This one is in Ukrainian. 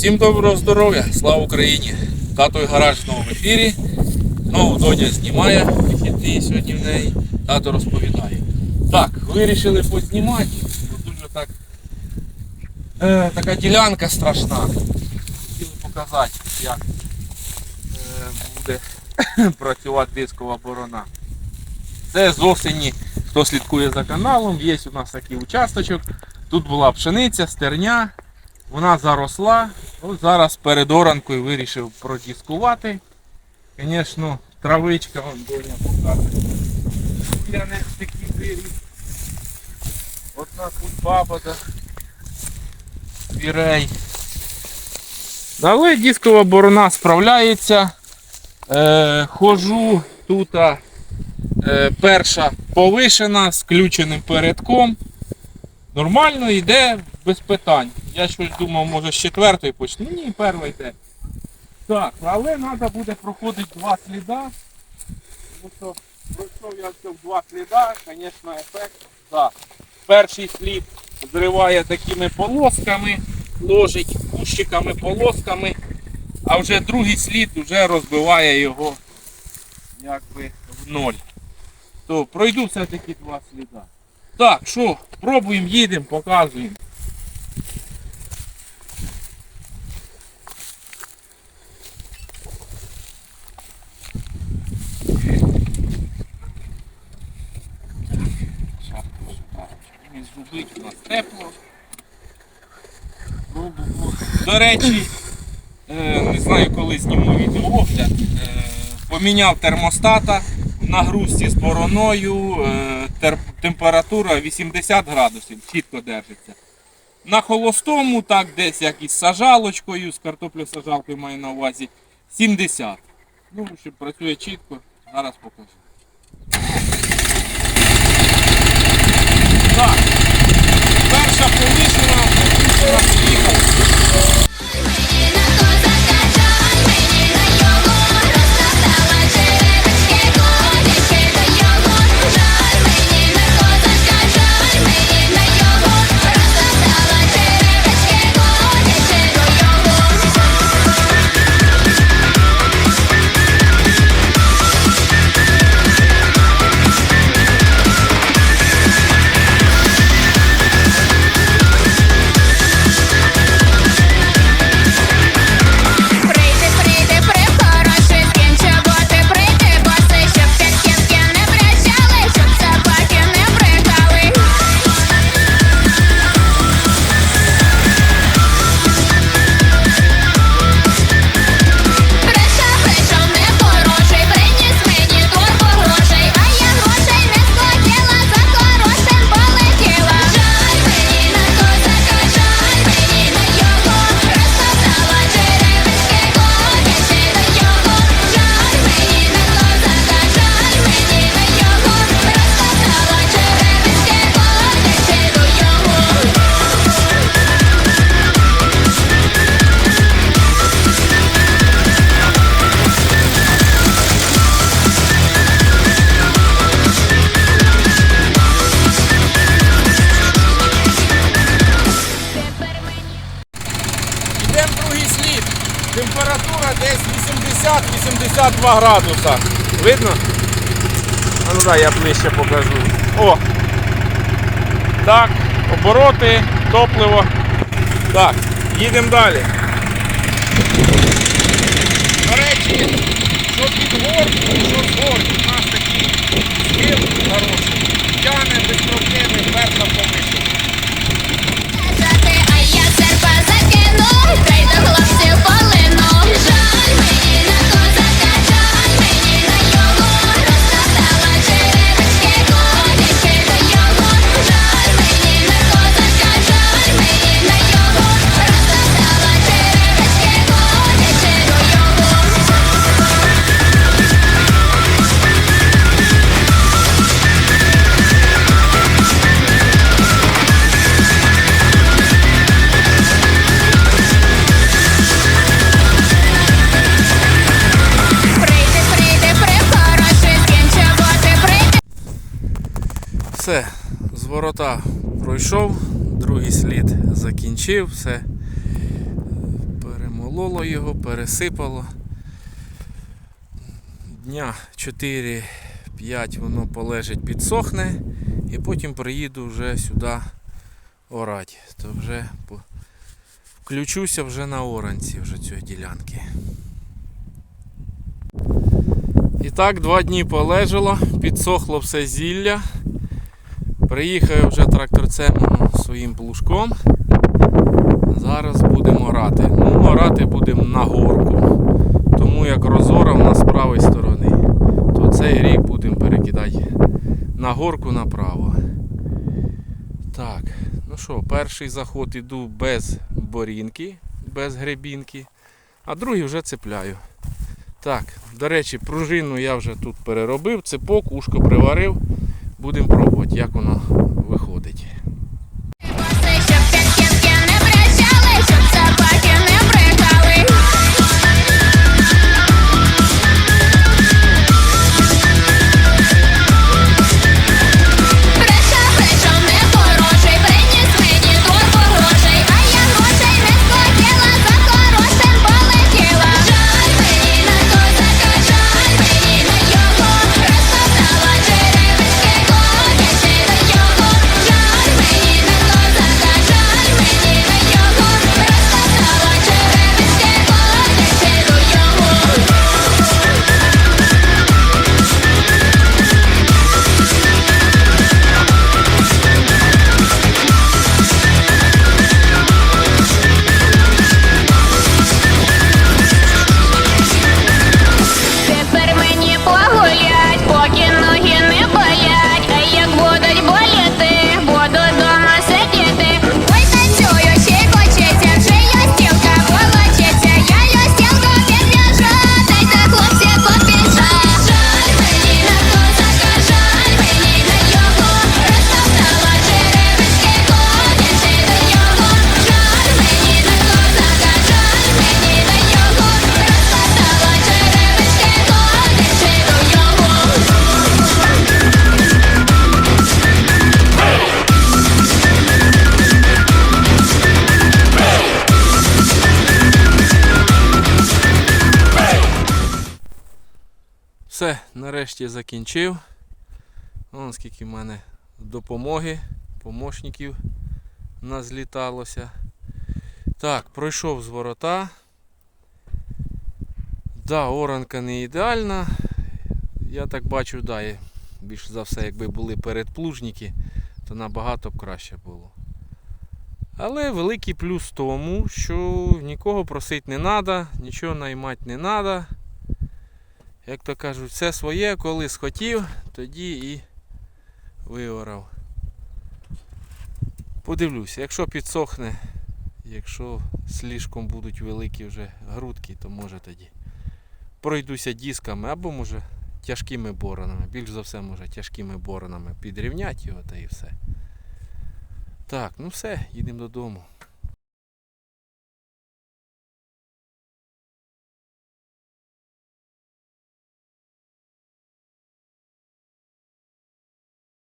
Всім доброго здоров'я, слава Україні! Тато і гараж знову в ефірі. Знову Доня знімає вихідний сьогодні в неї. Тато розповідає. Так, вирішили познімати. Дуже так. Е, така ділянка страшна. Хотіли показати, як е, буде працювати дискова борона. Це з осені, хто слідкує за каналом, є у нас такий участочок. Тут була пшениця, стерня, вона заросла. От зараз перед оранкою вирішив продіскувати. Звісно, травичка, вон доня показує. Я не такий виріс. Одна тут бабада. Вірей. Але дискова борона справляється. Е, хожу тут е, перша повишена з включеним передком. Нормально йде без питань. Я щось думав, може з четвертої почну. Ні, перша йде. Так, але треба буде проходити два сліда. Тому що пройшов я це в два сліда, звісно, ефект. Так. Перший слід зриває такими полосками, ложить кущиками, полосками, а вже другий слід вже розбиває його якби в ноль. То пройду все-таки два сліда. Так, що, пробуємо, їдемо, показуємо. Шапку сюди. Не у нас тепло. До речі, е, не знаю, коли зніму відеоогляд. Е, поміняв термостата в нагрузці з бороною. е, температура 80 градусів, чітко держиться. На холостому, так десь як із сажалочкою, з картоплю-сажалкою маю на увазі, 70. Ну, що працює чітко, зараз покажу. Так, перша повишена, повишена поїхала. 80-82 градуса. Видно? А ну дай я ближче покажу. О! Так, обороти, топливо. Так, їдемо далі. До речі, що під горку, що з горки, у нас такий схил хороший. Тяне без проблеми, перша помишка. Все, з ворота пройшов, другий слід закінчив, все. Перемололо його, пересипало. Дня 4-5 воно полежить, підсохне, і потім приїду вже сюди орати. То вже включуся вже на оранці вже цієї ділянки. І так, два дні полежало, підсохло все зілля. Приїхав вже тракторцем своїм плужком. Зараз будемо орати. Ну, орати будемо на горку. Тому як розора в нас з правої сторони, то цей рік будемо перекидати на горку направо. Так, ну що, перший заход іду без борінки, без гребінки, а другий вже цепляю. Так, до речі, пружину я вже тут переробив, цепок, ушко приварив. Будемо пробувати, як воно Все, нарешті закінчив. Вон скільки в мене допомоги, помощників назліталося. Так, пройшов з ворота. Да, оранка не ідеальна. Я так бачу, да, більш за все, якби були передплужники, то набагато б краще було. Але великий плюс тому, що нікого просити не треба, нічого наймати не треба. Як то кажуть, все своє, коли схотів, тоді і виорав. Подивлюся, якщо підсохне, якщо слишком будуть великі вже грудки, то може тоді пройдуся дисками або може тяжкими боронами. Більш за все, може тяжкими боронами підрівняти його та і все. Так, ну все, їдемо додому.